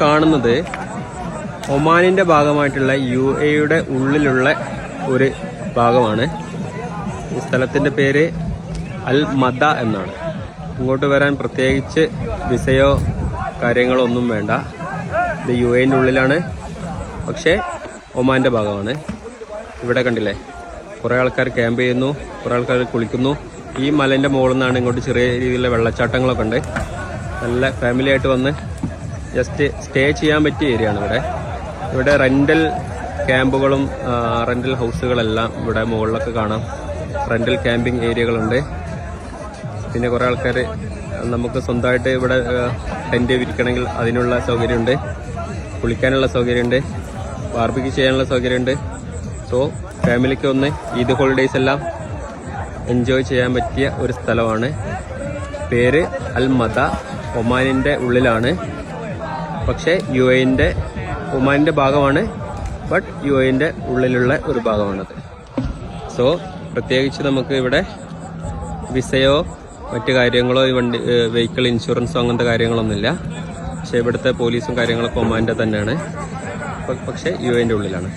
കാണുന്നത് ഒമാനിന്റെ ഭാഗമായിട്ടുള്ള യു എയുടെ ഉള്ളിലുള്ള ഒരു ഭാഗമാണ്. ഈ സ്ഥലത്തിന്റെ പേര് അൽ മദ എന്നാണ്. ഇങ്ങോട്ട് വരാൻ പ്രത്യേകിച്ച് വിസയോ കാര്യങ്ങളോ ഒന്നും വേണ്ട. ഇത് യു എന്റെ ഉള്ളിലാണ്. പക്ഷേ ഒമാന്റെ ഭാഗമാണ്. ഇവിടെ കണ്ടില്ലേ? കുറേ ആൾക്കാർ ക്യാമ്പ് ചെയ്യുന്നു കുറേ ആൾക്കാർ കുളിക്കുന്നു. ഈ മലേന്റെ മുകളിൽ നിന്നാണ് ഇങ്ങോട്ട് ചെറിയ രീതിയിലുള്ള വെള്ളച്ചാട്ടങ്ങളൊക്കെ ഉണ്ട്. നല്ല ഫാമിലി ആയിട്ട് വന്ന് ജസ്റ്റ് സ്റ്റേ ചെയ്യാൻ പറ്റിയ ഏരിയ ആണ് ഇവിടെ. ഇവിടെ റെന്റൽ ക്യാമ്പുകളും റെന്റൽ ഹൗസുകളെല്ലാം ഇവിടെ മുകളിലൊക്കെ കാണാം. റെന്റൽ ക്യാമ്പിംഗ് ഏരിയകളുണ്ട് പിന്നെ കുറേ ആൾക്കാർ നമുക്ക് സ്വന്തമായിട്ട് ഇവിടെ ടെന്റ് വിരിക്കണമെങ്കിൽ അതിനുള്ള സൗകര്യമുണ്ട്. കുളിക്കാനുള്ള സൗകര്യമുണ്ട്. ബാർബിക്ക് ചെയ്യാനുള്ള സൗകര്യമുണ്ട്. സോ ഫാമിലിക്ക് ഒന്ന് ഈദ് ഹോളിഡേയ്സ് എല്ലാം എൻജോയ് ചെയ്യാൻ പറ്റിയ ഒരു സ്ഥലമാണ്. പേര് അൽ മദ ഒമാനിന്റെ ഉള്ളിലാണ്. പക്ഷേ യു എന്റെ ഒമാനിന്റെ ഭാഗമാണ് ബട്ട് യു എന്റെ ഉള്ളിലുള്ള ഒരു ഭാഗമാണത്. സോ പ്രത്യേകിച്ച് നമുക്ക് ഇവിടെ വിസയോ മറ്റു കാര്യങ്ങളോ ഈ വണ്ടി വെഹിക്കിൾ ഇൻഷുറൻസോ അങ്ങനത്തെ കാര്യങ്ങളൊന്നുമില്ല. പക്ഷേ ഇവിടുത്തെ പോലീസും കാര്യങ്ങളൊക്കെ ഒമാന്റെ തന്നെയാണ്. പക്ഷേ യു എന്റെ ഉള്ളിലാണ്.